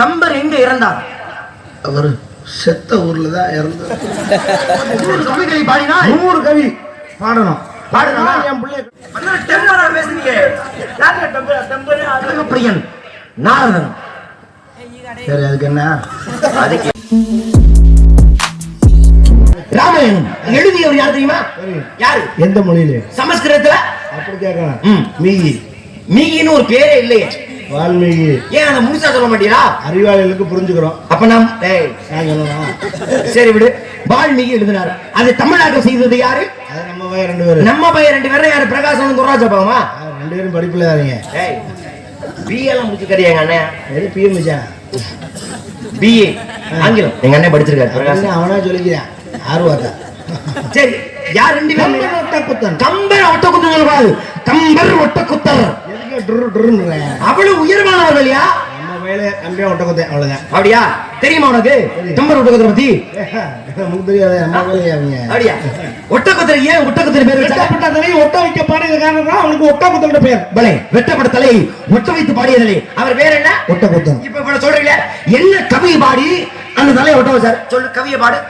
கம்பர் எங்க இறந்தார்? அவர் செத்த ஊர்ல தான் இறந்தார். நூறு கவிகளை பாடினார் நூறு கவி பாடணும்? நான் என் பிள்ளை டெம்பரா பேசுறீங்க அழகப்பிரியன் நாரதன். சரி அதுக்கு என்ன? அதுக்கு ராமாயணம். எழுதியவர் யார் தெரியுமா. யாரு? எந்த மொழியில? சமஸ்கிருதத்துல? அப்படி கேட்கலாம். ம். மீகி. மீகின்னு ஒரு பேரே இல்லையே. வால்மீகி. ஏன் அதை முழுசா சொல்ல மாட்டீங்களா அறிவாளிகளுக்கு புரிஞ்சுக்கிறோம். அப்ப நாம் சரி விடு. வால்மீகி எழுதினார். அதை தமிழாக்கம் செய்தது யாரு? அது நம்ம பையன் ரெண்டு பேரும் நம்ம பையன் ரெண்டு பேரும் யாரு? பிரகாசம் துராஜபாமா ஆ, ரெண்டு பேரும் படிப்புல யாருங்க பிஏலாம் முடிச்சு கிடையாங்க அண்ணன். எது பிஎம் மச்சான். பிஏ ஆங்கிலம். எங்க அண்ணன் படிச்சிருக்காரு பிரகாசம் அவனா சொல்லிக்கிறான்? ஆர்வாத்தா சரி யார் ரெண்டு பேரும்? கம்பர் கம்பர் ஒட்டக்குத்தர் எதுக்கு டுரு டுருன்றேன் அவ்வளவு உயர்வானவர்கள் இல்லையா நம்ம வயல நம்பியா ஒட்டக்குத்தன் அவ்வளவுதான். அப்படியா? தெரியுமா உனக்கு? கம்பர் ஒட்டக்குத்தரை பத்தி? நமக்கு தெரியாது நம்ம வேலையை அவங்க? அப்படியா? ஒட்டக்குத்தர் ஏன் ஒட்டக்குத்தர் பேர் வச்சா வெட்டப்பட்ட தலை ஒட்ட வைக்க பாடுறது காரணம் தான் அவனுக்கு ஒட்டக்குத்தன் பேர் பலே வெட்டப்பட்ட தலை ஒட்ட வைத்து பாடியதலே அவர் பேர் என்ன? ஒட்டக்குத்தன் இப்ப இப்ப சொல்றீங்க என்ன கவி பாடி அந்த தலையை ஒட்ட வச்சார்? சொல்லு கவியை பாடு.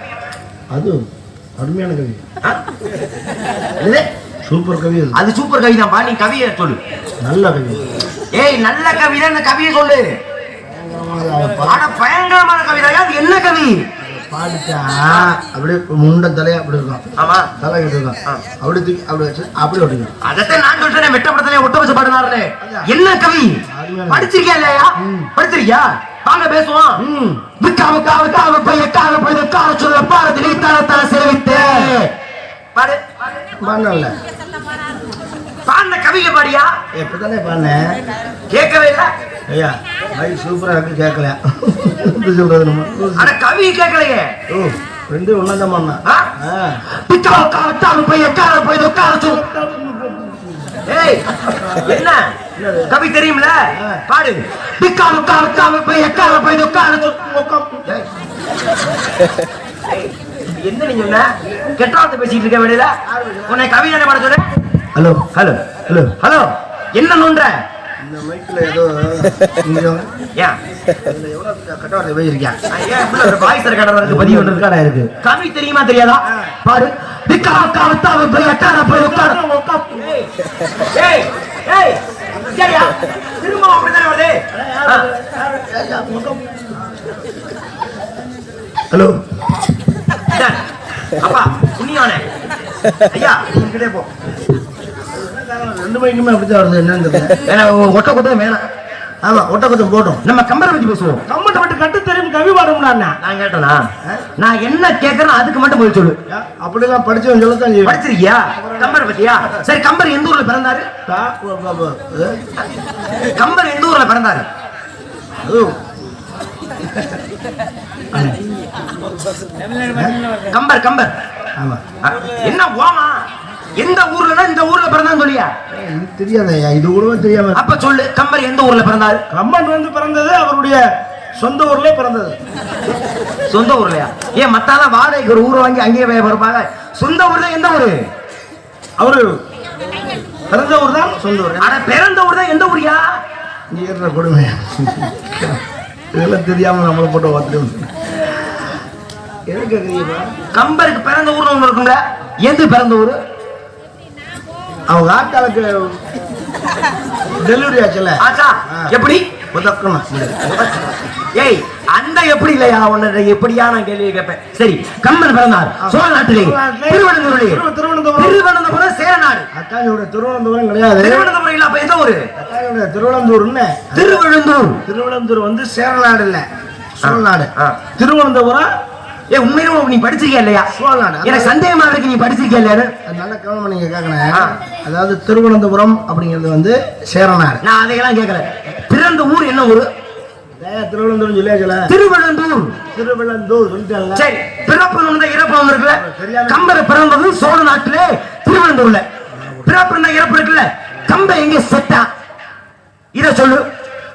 அது அருமையான கவி? சூப்பர் கவி அது சூப்பர் கவி தான் நீ கவியை சொல்லு. நல்ல கவி ஏய் நல்ல கவிதை அந்த கவியை சொல்லு. ஆனா பயங்கரமான கவிதையா? அது என்ன கவி? பாடிட்டா அப்படியே முண்ட தலையா அப்படி இருக்கும். ஆமா. தலை கிட்ட இருக்கும். அப்படி தூக்கி அப்படி வச்சு அப்படி அதத்தான் நான் சொல்றேன் வெட்டப்படத்திலே ஒட்ட வச்சு பாடினாரு என்ன கவி. படிச்சிருக்கியா இல்லையா? படிச்சிருக்கியா? வாங்க பேசுவோம். ம். விக்காவ காவ காவ பைய காவ பைய காவ சொல்ல பாரதிலே தல தல சேவித்து பாடு. பாடல. பாடின கவிங்க பாடியா? எப்பதானே பாடினேன் கேட்கவே இல்ல. ஐயா மைக் சூப்பரா இருக்கு கேட்கல. சொல்றது நம்ம? ஆனா கவி கேட்கலையே. ஓ ரெண்டு? ஆ. விக்காவ காவ காவ பைய காவ பைய சொல். ஏய் என்ன? கவி தெரியும்ல பாடு. காவ காவ பைய காவ பைய. ஏய், என்ன நீ சொன்ன? கெட்டாவத்தை பேசிட்டு இருக்க வெளியில உன்னை கவி தானே பாட சொன்ன ஹலோ ஹலோ ஹலோ ஹலோ என்ன நோன்ற இந்த மைக்ல ஏதோ ஏன் இதுல எவ்வளவு கட்டவார்த்தை போயிருக்கேன் வாய்ஸ் கடறதுக்கு பதிவு ஒன்று இருக்கு? கவி தெரியுமா தெரியாதா? பாரு. விக்காவ காவ காவ பைய ஏய் ஏய் சரியா? திரும்ப அப்படிதானே வருது? ஆ. ஹலோ அப்பா புண்ணியானே ஐயா இங்கிட்டே போ. ரெண்டு மைக்குமே அப்படித்தான் வருது என்னன்னு தெரியல. வேணா ஒட்ட கொத்த வேணாம். ஆமா ஒட்டக்கொத்தம் போட்டோம். நம்ம கம்பரை பத்தி பேசுவோம். கம்மட்ட மட்டும் கட்டு தெரியும் கவி பாடும்னா நான் கேட்டனா? நான் என்ன கேட்கறேன் அதுக்கு மட்டும் போய் சொல்லு. அப்படிலாம் படிச்சவன் சொல்லத்தான் படிச்சிருக்கியா? கம்பரை பத்தியா? சரி கம்பர் எந்த ஊர்ல பிறந்தாரு? கம்பர் எந்த ஊர்ல பிறந்தாரு? கம்பர் கம்பர். ஆமா. என்ன ஓமா? எந்த ஊர்லனா இந்த ஊர்ல பிறந்தான்னு சொல்லியா? ஏய், இது கூட தெரியாம அப்ப சொல்லு கம்பர் எந்த ஊர்ல பிறந்தாரு கம்மன் வந்து பிறந்தது அவருடைய சொந்த ஊர்ல பிறந்தது. சொந்த ஊர்லயா? ஏன் மத்தால வாடகைக்கு ஒரு ஊரை வாங்கி அங்கேயே போய் பிறப்பாங்க சொந்த ஊர்ல எந்த ஊரு? அவரு பிறந்த ஊர் தான் சொந்த ஊர். ஆனா பிறந்த ஊர் தான் எந்த ஊரியா? நீ ஏறுற கொடுமை இதெல்லாம் தெரியாம நம்மளை போட்டு கேட்குறீங்க கம்பருக்கு பிறந்த ஊர்னு ஒண்ணு இருக்கும்ல? எது பிறந்த ஊரு? அவங்க ஆட்டாளுக்கு டெலிவரி ஆச்சுல்ல? ஆச்சா எப்படி? உதக்கணும். ஏய் அந்த எப்படி இல்லையா? உன்னை எப்படியா நான் கேள்வி கேட்பேன். சரி கம்பன் பிறந்தார். சோழ நாட்டிலே திருவனந்தபுரம் திரு- திருவனந்தபுரம். திருவனந்தபுரம் சேரநாடு. அத்தானியோட திருவனந்தபுரம் கிடையாது. திருவனந்தபுரம் இல்ல அப்ப எந்த ஊரு? அத்தானியோட திருவனந்தூர்னு திருவழுந்தூர் திருவனந்தூர். வந்து சேரநாடு இல்ல. சோழநாடு. திருவனந்தபுரம் ஏ உண்மையிலும் நீ படிச்சிருக்கியா இல்லையா? எனக்கு சந்தேகமா இருக்கு நீ படிச்சிருக்கியா இல்லையான்னு அது? நல்ல கவனம் நீங்க. கேட்கணும் அதாவது திருவனந்தபுரம் அப்படிங்கிறது வந்து சேரநாடு நான் அதையெல்லாம் கேட்கல பிறந்த ஊர் என்ன ஊரு? திருவனந்தபுரம் சொல்லியாச்சுல. திருவழுந்தூர் திருவள்ளந்தூர் சொல்லிட்டாங்க சரி பிறப்பு இருந்த இறப்பு ஒண்ணு இருக்குல்ல? கம்பர் பிறந்தது சோழ நாட்டிலே திருவனந்தூர்ல பிறப்பு இறப்பு இருக்குல்ல? கம்ப எங்க செத்தா? இத சொல்லு.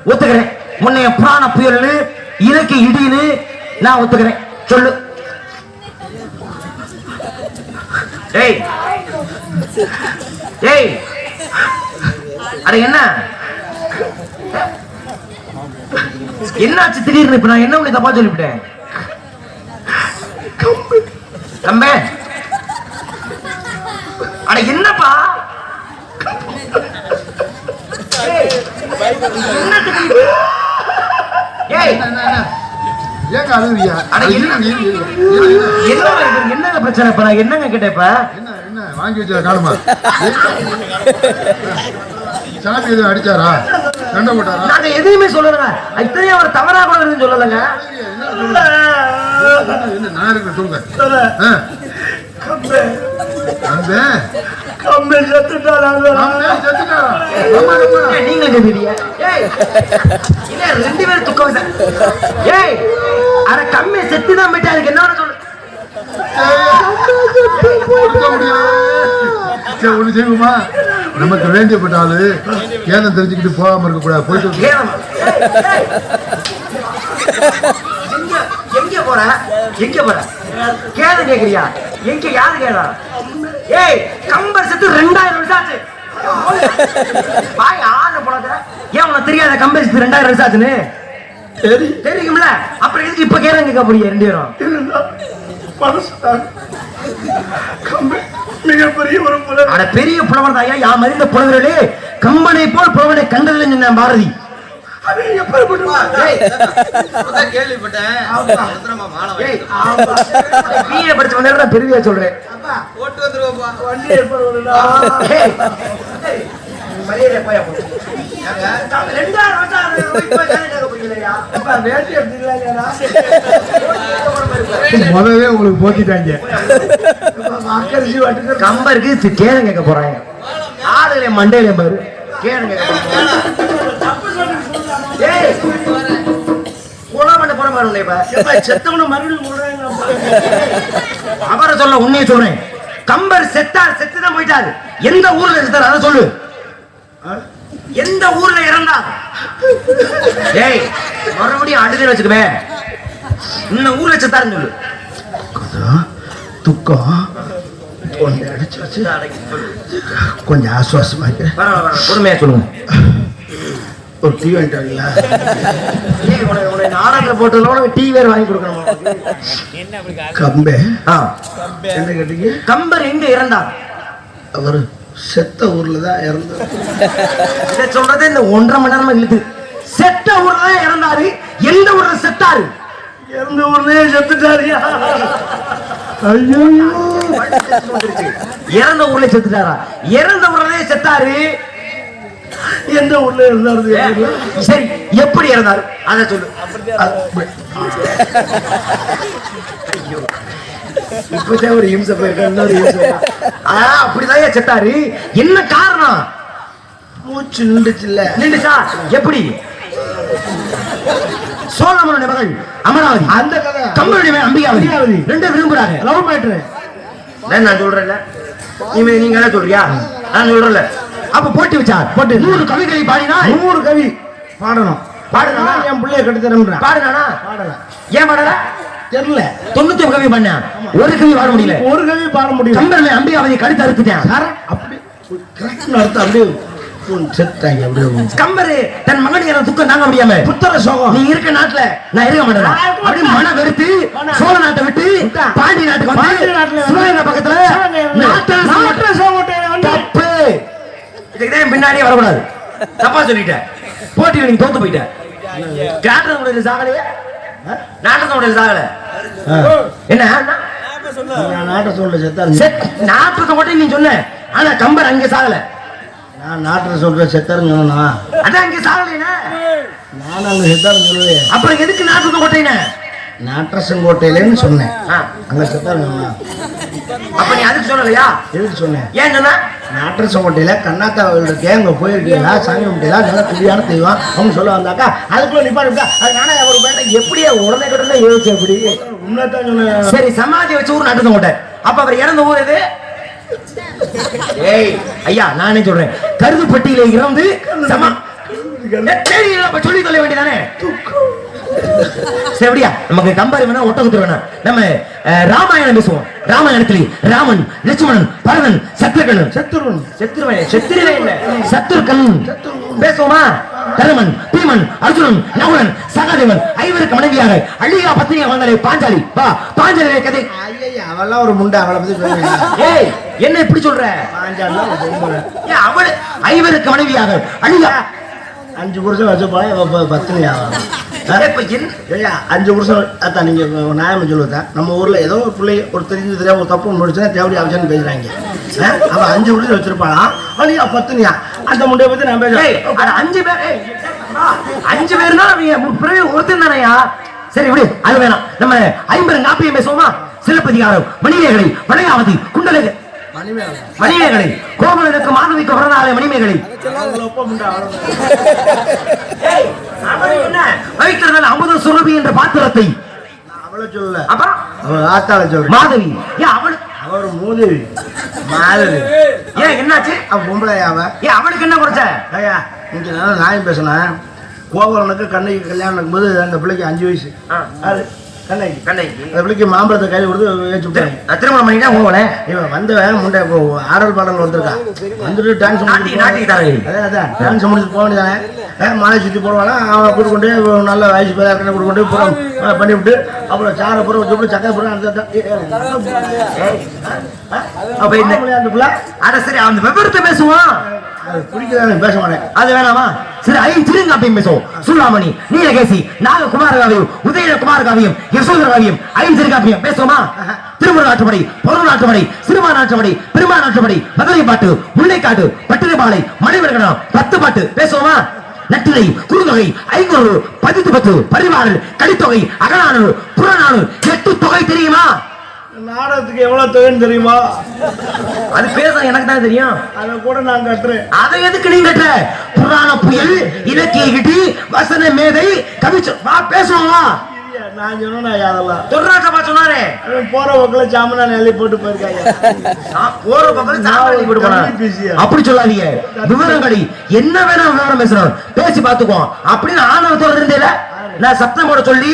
ஒத்துக்கிறேன். முன்னைய புராண புயல் இலக்கு இடின்னு நான் ஒத்துக்கிறேன். சொல்லு. ஏய் ஏய் அட என்ன? என்னாச்சு திடீர்னு இப்ப நான் என்ன உன்னை தப்பா சொல்லிவிட்டேன்? கம்பே அட என்னப்பா? ஏய், என்ன அழுகுறியா? அட, என்ன? இரு, பிரச்சனை இப்ப நான் என்னங்க கேட்டேன் இப்ப? என்ன என்ன வாங்கி வச்ச காணுமா? சாமி எதுவும் அடிச்சாரா? சண்டை போட்டாரா? நாங்க எதையுமே சொல்லலைங்க. இத்தனையும் அவர் தவறா கூட சொல்லலைங்க. என்ன, நான் ஆ, கம்பே அந்த கம்பே செத்துட்டாரா செத்துட்டாரா கேக்குறீங்க ஏய் இல்ல ரெண்டு பேரும் துக்கம் ஏய் அட கம்மி செத்து தான் போயிட்டு அதுக்கு என்ன முடியாது. சரி, ஒண்ணு செய்வோமா? நமக்கு வேண்டியப்பட்ட ஆளு ஏனம் தெரிஞ்சுக்கிட்டு போகாம இருக்க கூடாது. போயிட்டு எங்க போற? எங்க போற? கேளு கேக்குறியா? எங்க யாரு கேளா ஏய் கம்பர் செத்து ரெண்டாயிரம் வருஷம் ஆச்சு. பாய் ஆன போனதுல ஏன் உனக்கு தெரியாத கம்பர் செத்து ரெண்டாயிரம் வருஷம் ஆச்சுன்னு? தெரியும்ல? அப்புறம் எதுக்கு இப்ப கேளுங்க கேட்க போறீங்க ரெண்டு பேரும்? மிகப்பெரிய ஒரு புலவர் அட பெரிய புலவர் தாயா யாம் அறிந்த புலவர்களே? கம்பனை போல் புலவனை கண்டதில்லை சொன்ன பாரதி. பெருமையா சொல்றேன். போயா முதவே உங்களுக்கு போத்திட்டாங்க. கம்பருக்கு சி- கேளு கேட்க போறாங்க. ஆளுகளை மண்டையில பாரு. கேளு கேட்க போறாங்க. ஏய் குணம் பண்ண போற மாதிரி இப்ப. எப்ப செத்தவன மறுபடியும் சொல்றாங்க அவரை சொல்ல உண்மையை சொல்றேன். கம்பர் செத்தார் செத்துதான் போயிட்டாரு. எந்த ஊர்ல செத்தார் அதை சொல்லு. எந்த ஊர்ல இறந்தார் ஏய் மறுபடியும் அடுத்து வச்சுக்கவே. இந்த ஊர்ல செத்தாருன்னு சொல்லு. துக்கம் கொஞ்சம் ஆசுவாசமா இருக்கு. பொறுமையா சொல்லுங்க. ஒரு டீ வாங்கிட்டாங்களா நாடகத்துல உனக்கு டீ வேற வாங்கி கொடுக்கணும். கம்பே. ஆ. என்ன கேட்டீங்க? கம்பர் எங்க இறந்தார்? அவர் செத்த ஊர்ல தான் இறந்தார். இதை சொல்றதே இந்த ஒன்றரை மணி நேரமா இழுத்து. செத்த ஊர்ல தான் இறந்தாரு. எந்த ஊர்ல செத்தாரு? எந்த ஊர்லயே செத்துட்டாரியா ஐயோ. இறந்த ஊர்ல செத்துட்டாரா? இறந்த ஊர்லயே செத்தாரு. எந்த ஊர்ல இருந்தாரு சரி எப்படி இறந்தாரு? அத சொல்லு. ஐயோ. இப்பதான் ஒரு இம்சை போயிருக்கா இன்னொரு இம்சை ஆ, அப்படிதான் செத்தாரு. என்ன காரணம்? மூச்சு நின்றுச்சுல்ல. நின்றுச்சா? எப்படி? சோழமனுடைய மகள் அமராவதி. அந்த கதை. கம்பனுடைய அம்பிகாவதி. அம்பிகாவதி. ரெண்டு விரும்புறாங்க. லவ் மேட்ரு நான் நான் சொல்றேன்ல. நீங்க நீங்க என்ன சொல்றியா? நான் சொல்றேன்ல. அப்ப போட்டி வச்சார். போட்டு. நூறு கவிகளை பாடினார் நூறு கவி. பாடணும். பாடுனா என் பிள்ளைய கட்டி தரேன் பாடுனானா பாடல ஏன் பாடல? தெரியல. தொண்ணூத்தி கவி பண்ண ஒரு கவி பாட முடியல. ஒரு கவி பாட முடியும் கம்பர்ல அம்பிகாவதி கடித்து அறுத்துட்டேன். சார் அப்படி கரெக்ட் அர்த்தம் அப்படியே கம்பரு தன் மகன் என துக்கம் தாங்க முடியாம. புத்தர சோகம். நீ இருக்க நாட்டுல நான் இருக்க மாட்டேன்? அப்படி மன வெறுத்து சோழ நாட்டை விட்டு பாண்டி நாட்டுக்கு வந்து சிவகங்கை பக்கத்துல தப்பு. இதுக்குதான் பின்னாடியே வரக்கூடாது. தப்பா சொல்லிட்டேன். போட்டியில நீங்க தோத்து போயிட்ட. நாட்டை முடியல சாகலையே நாட்டை முடியல சாகல? என்ன? நான் நாட்டை சொல்ல செத்தாருங்க செத் நாட்டத்தை மட்டும் நீ சொன்ன. ஆனா கம்பர் அங்க சாகல. நான் நாட்டை சொல்ற செத்தாருங்க நான் அதான் அங்க சாகலையே நான் அங்க செத்தாருங்க சொல்லுவேன். அப்புறம் எதுக்கு நாட்டத்தை கொட்டையின நாட்டரசங்கோட்டையிலன்னு சொன்னேன். ஆ, அங்க செத்தாருங்க அப்ப நீ அதுக்கு சொல்லலையா? எதுக்கு சொன்னேன்? ஏன் சொன்ன? நாட்டரசங்கோட்டையில கண்ணாத்தா இருக்கே அங்க போயிருக்கீங்களா? சாமி கும்பிட்டீங்களா? நல்லா துடியான தெய்வம். அவங்க சொல்ல வந்தாக்கா அதுக்குள்ள நிப்பாடு அது நானே ஒரு பேட்டை எப்படியா உடனே கடனே யோசிச்சு எப்படி உண்மைதான் சொன்னேன். சரி சமாதி வச்சு ஊர் நட்டு மாட்டேன் அப்ப அவர் இறந்த ஊர் எது? ஏய் ஐயா நானே சொல்றேன்? கருதுப்பட்டியில இறந்து சமா ஏய், சரி இல்ல, அப்ப சொல்லி சொல்ல வேண்டியதானே சரி அப்படியா நமக்கு கம்பாரி வேணா ஒட்டகுத்து வேணாம் நம்ம அஹ், ராமாயணம் பேசுவோம். ராமாயணத்துல ராமன் லட்சுமணன் பரதன் சத்ருகன். செத்துருவன் செத்துருவே இல்ல. சத்ருகன் பேசுவோமா? தருமன் பீமன் அர்ஜுனன் நகுலன் சகாதேவன் ஐவருக்கு மனைவியாக அழியா பத்திரிகை வந்தாலே பாஞ்சாலி. வா பாஞ்சாலி கதை. அவெல்லாம் ஒரு முண்டை அவளை பத்தி சொல்லுங்க ஏய் என்ன இப்படி சொல்ற. ஏன் அவள் ஐவருக்கு மனைவியாக அழியா அஞ்சு வருஷம் வச்சப்பா இப்ப பத்தினி என்ன அஞ்சு வருஷம் அதான் நீங்க நியாயம் சொல்லுவதா நம்ம ஊர்ல ஏதோ ஒரு பிள்ளை ஒரு தெரிஞ்சு தெரியாம ஒரு தப்பு முடிச்சுன்னா தேவடி அவசியம் பேசுறாங்க? அவன் அஞ்சு வருஷம் வச்சிருப்பானா? அழியா பத்தினியா? அந்த முண்டைய பத்தி நான் பேசுறேன். அஞ்சு பேர் அஞ்சு பேர்னா பிறகு ஒருத்தன் தானயா? சரி விடு அது வேணாம். நம்ம ஐம்பது நாப்பியம் பேசுவோமா? சிலப்பதிகாரம் மணிமேகலை வளையாவதி குண்டலகு. மணிமேகலை மணிமேகலை. கோமலனுக்கு மாணவிக்கு பிறந்தாலே மணிமேகலை வைக்கிறதால அமுத சுரபி என்ற பாத்திரத்தை. அவளை சொல்லல. அப்புறம் அவள் ஆத்தாளை மாதவி. ஏன் அவளு? அவர் மூதேவி. மாதவி. ஏன் என்னாச்சு? அவ ஏன் அவளுக்கு என்ன குறைச்ச? ஐயா இங்க நான் நியாயம் பேசினேன். கோவலனுக்கு கண்ணைக்கு கல்யாணம் நடக்கும்போது அந்த பிள்ளைக்கு அஞ்சு வயசு. அந்த பிள்ளைக்கு மாம்பழத்தை கையில் கொடுத்து வச்சு விட்டாங்க திருமணம் பண்ணிட்டா உங்கள இவன் வந்தவன் முண்டை ஆடல் பாடல் வந்திருக்கான் வந்துட்டு டான்ஸ் நாட்டி- நாட்டிக்கு தரேன். அதே அதான் டான்ஸ் முடிச்சு போக வேண்டியதானே மாலை சுற்றி போடுவானா அவன் கூட்டு கொண்டு போய் நல்ல வயசு பேர் கண்ணை கூட்டு கொண்டு புறம் பண்ணிவிட்டு அப்புறம் சாரை புறம் வச்சு விட்டு சக்கரை புறம் அப்ப இந்த அந்த பிள்ளை அட சரி அந்த விவரத்தை பேசுவான் அது பேச மாட்டேன். அது வேணாமா? சரி ஐ திருங்காப்பியம் பேசுவோம். சூடாமணி நீலகேசி காவியம் காவியம் யசோதர காவியம் ஐ திருங்காப்பியம் பேசுவோமா? திருமுரு நாட்டுப்படை பொருள் நாட்டுப்படை சிறுமா நாட்டுப்படை பெருமா நாட்டுப்படை மதுரை பாட்டு முல்லைக்காட்டு பட்டினப்பாலை மணிவர்கணம் பத்து பாட்டு பேசுவோமா? நட்டிலை குறுந்தொகை ஐநூறு பதித்து பத்து பரிவாரல் கடித்தொகை அகநானூறு புறநானூறு எட்டு தொகை தெரியுமா? நாடகத்துக்கு எவ்வளவு தொகைன்னு தெரியுமா? அது பேச எனக்கு தான் தெரியும்? அதை கூட நான் கட்டுறேன். அதை எதுக்கு நீங்க கட்டுற? புராண புயல் இலக்கிய இடி வசன மேதை கவிச்சு வா பேசுவோம் நான் சொன்னா அதெல்லாம். துர்ராட்டமா சொன்னாரே. போற பக்கம் சாமனா நெல்லி போட்டு போயிருக்காங்க போற பக்கம் சாப்பாடு போட்டு பேசியா? அப்படி சொல்லாதீங்க. விவரங்கடி என்ன வேணா விவரம் பேசுறோம் பேசி பாத்துக்குவோம் அப்படின்னு ஆணவத்தோட இருந்தேல நான் சத்தம் போட சொல்லி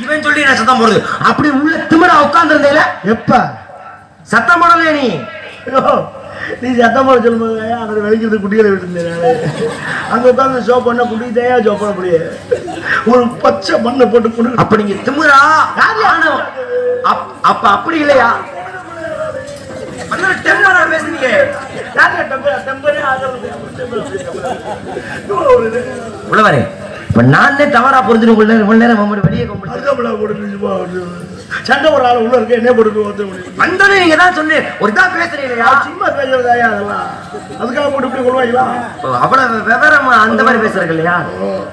இவன் சொல்லி நான் சத்தம் போடுது அப்படி உள்ள திமிரா உட்கார்ந்து இருந்தேல எப்ப? சத்தம் போடலையே நீ. நீ சத்தம் போட சொல்லும்போது அங்கே வெளிக்கிறது குட்டிகளை விட்டுருந்தேன் அங்க உட்காந்து ஷோ பண்ண குட்டிக்கிட்டே ஷோ பண்ண முடியாது. ஒரு பச்சை மண்ணை போட்டு கொண்டு அப்ப நீங்க அப்- அப்ப அப்படி இல்லையா? டெம்பரா பேசுறீங்க. உள்ளவரே இப்ப நானே தவறா புரிஞ்சு உள்ள நேரம் வெளியே சண்டை ஒரு ஆள் உள்ள இருக்கு என்ன போட்டு ஒருத்தர் வந்தோடனே நீங்க தான் சொன்னி ஒரு இதா பேசுறீங்க இல்லையா சும்மா பேசுறதாயா அதெல்லாம். அதுக்காக போட்டு இப்படி கொள்வாங்களா அவ்வளவு விவரமா அந்த மாதிரி பேசுறது இல்லையா?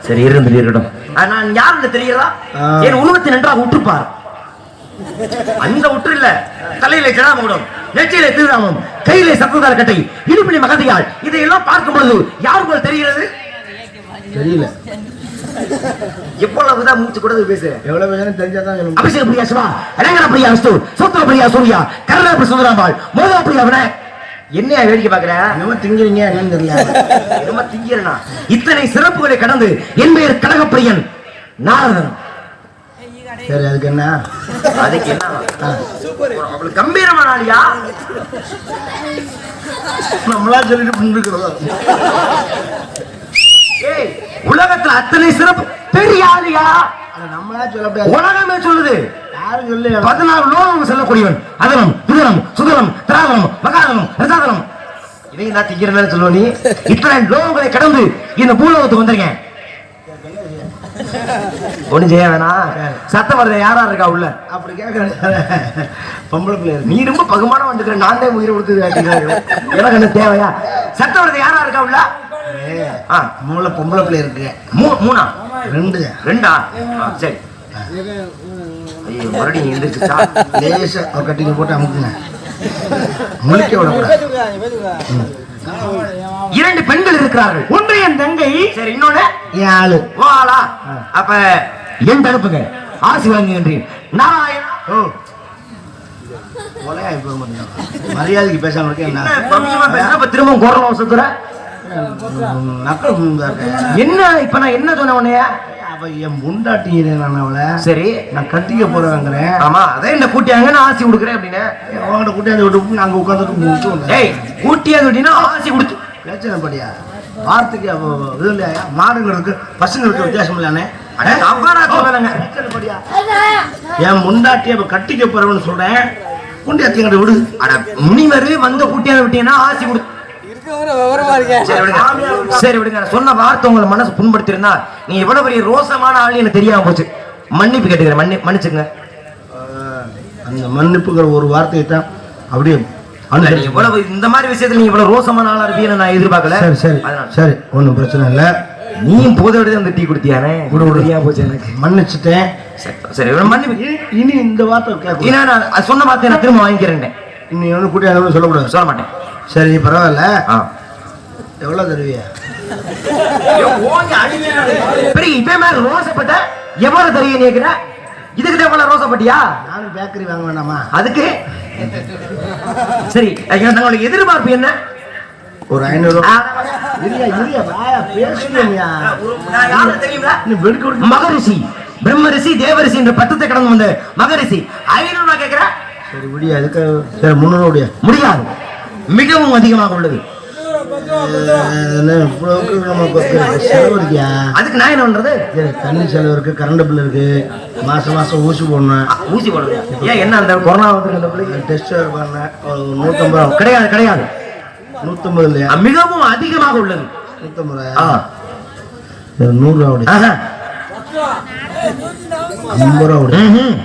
சரி இருந்து இருக்கட்டும் நான் யாருன்னு தெரியுதா ஆ. என் உருவத்தை நன்றாக உற்றுப்பார். அந்த உற்று இல்ல. தலையில கிடாமகுடம் நெற்றியில திருநாமம் கையிலே சத்ததார் கட்டை இடுப்பிலே மகதியாள் இதையெல்லாம் பார்க்கும் பொழுது யார் போல் தெரிகிறது? தெரியல. எவ்வளவுதான் மூச்சு கூட பேசுறேன். எவ்வளவு பேசுறேன்னு தெரிஞ்சாதான் அபிஷேக பிரியா சிவா அலங்கர பிரியா விஷ்ணு சூத்திர பிரியா சூர்யா கருணா சுந்தராம்பாள் மோதா பிரியா விநாயக். என்னையா வேடிக்கை பாக்குற என்னமோ திங்கிறீங்க என்னன்னு தெரியல. திங்கிறனா? இத்தனை சிறப்புகளை கடந்து என் பெயர் கனகப்பிரியன் நாரதன். சரி அதுக்கு என்ன? அதுக்கு என்ன? அவளுக்கு கம்பீரமான ஆளியா? நம்மளா சொல்லிட்டு உலகத்துல அத்தனை சிறப்பு. பெரிய ஆளியா? உலகமே சொல்லுது. பதினாறு லோகம் செல்லக்கூடியவன். அதனம் துதனம் சுதனம் திராதனம் மகாதனம் ரசாதனம் இதை நான் திங்கிறேன்னு சொல்லுவ நீ? இத்தனை லோகங்களை கடந்து இந்த பூலோகத்துக்கு வந்திருக்கேன். ஒண்ணு செய்ய வேணாம். சத்தம் வருது யாரா இருக்கா உள்ள? அப்படி கேட்கறேன் பொம்பளை பிள்ளை. நீ ரொம்ப பகுமானம் வந்துக்கிற நான் தான் உயிரை கொடுத்தது எனக்கு என்ன தேவையா? சத்தம் வருது யாரா இருக்கா உள்ள? மூளை பொம்பளை பிள்ளை இருக்கு. மூ மூணா? ரெண்டு. ரெண்டா? சரி. ஐயோ மறுபடியும் எந்திரிச்சுச்சா லேசா ஒரு கட்டிங்க போட்டு அமுக்குங்க. முழிக்க விடக்கூடாது இரண்டு பெண்கள் இருக்கிறார்கள். ஒன்று என் தங்கை சரி இன்னொன்னு? என் ஆளு. அப்ப என் தடுப்புங்க ஆசி வழங்குகின்றேன் நாராயணா. ஓ. மரியாதைக்கு பேசாம இருக்கேன். என்ன என்ன பவ்யமா பேசுற, அப்ப திரும்ப குரல் சுத்துற நக்கல் முந்தா இருக்கேன் என்ன இப்ப நான் என்ன சொன்ன உன்னைய? அவ என் முண்டாட்டிங்கிறேன் நான் அவளை சரி. நான் கட்டிக்க போறேங்கிறேன். ஆமா அதே இந்த கூட்டியாங்க நான் ஆசி கொடுக்குறேன் அப்படின்னு. அவங்ககிட்ட கூட்டியாந்து விட்டு நாங்க உட்காந்துட்டு ஏய் கூட்டியாது அப்படின்னா ஆசி கொடுத்து. பிரச்சனை படியா? வார்த்தைக்கு இது இல்லையா? மாடுங்களுக்கு பசங்களுக்கு வித்தியாசம் சொல்லலைங்க என் முண்டாட்டி அவ கட்டிக்க போறவன்னு சொல்றேன். குண்டியாத்தி எங்கிட்ட விடு. அட முனிவர் வந்த குட்டியான விட்டீங்கன்னா ஆசி கொடு இருக்கவர விவரமா இருக்கேன் சரி விடுங்க. சரி விடுங்க. நான் சொன்ன வார்த்தை உங்களை மனசு புண்படுத்திருந்தா நீ எவ்வளவு பெரிய ரோசமான ஆள் எனக்கு தெரியாம போச்சு. மன்னிப்பு கேட்டுக்கிறேன் மன்னி மன்னிச்சுங்க. அந்த மன்னிப்புங்கிற ஒரு வார்த்தையை தான் அப்படியே நீ இவ்வளவு இந்த மாதிரி விஷயத்துல நீ இவ்வளவு ரோசமான ஆளா இருப்பீன்னு நான் எதிர்பார்க்கல. சரி சரி. அதனால சரி ஒன்றும் பிரச்சனை இல்லை. நீயும் போத விட அந்த டீ குடுத்தியானே? விடு. தெரியாம போச்சு எனக்கு. மன்னிச்சுட்டேன். சரி, மன்னிப்பு இனி- இனி இந்த வார்த்தை சொன்ன வார்த்தையை நான் திரும்ப வாங்கிக்கிறேன் நீ ஒன்றும் கூட்டி சொல்லக்கூடாது. சொல்ல மாட்டேன். சரி பரவாயில்ல. ஆ. எவ்வளோ தருவியா? ரோசப்பட்ட எவ்வளவு தெரியும் கேக்குற? இதுக்கு எவ்வளவு ரோசப்பட்டியா? நானும் பேக்கரி வாங்க வேண்டாமா? அதுக்கு? சரி தங்களுடைய எதிர்பார்ப்பு என்ன? ஒரு ஐநூறு. மகரிஷி பிரம்மரிஷி தேவரிஷி என்ற பட்டத்தை கடந்து வந்த மகரிஷி. ஐநூறு ரூபாய் கேட்கிறேன் சரி அதுக்கு சரி முந்நூறு விடியா முடியாது. மிகவும் அதிகமாக உள்ளது. அதுக்கு நான் என்ன பண்றது? தண்ணி செலவு இருக்கு கரண்ட் பில் இருக்கு. மாசம் மாசம் ஊசி போடணும். ஊசி போடுறது ஏன் என்ன அந்த கொரோனா வந்து டெஸ்ட் பண்ணேன். நூற்றம்பது ரூபா. கிடையாது கிடையாது. நூற்றம்பது இல்லையா? மிகவும் அதிகமாக உள்ளது. நூற்றம்பது. ரூபாயா நூறுரூவா ஆஹா. ஐம்பது ரூபா ம்ஹும்.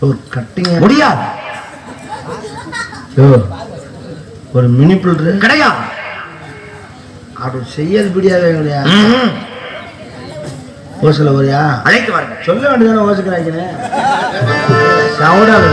ஒரு கட்டிங்க முடியாது. ஒரு மினி பில்ட்ரு? கிடையாது அது செய்யறது இல்லையா ம்ஹும். ஓசில் வரியா? அழைத்து வாருங்க சொல்ல வேண்டியதானே ஓசுக்கிறாங்க சவுடாக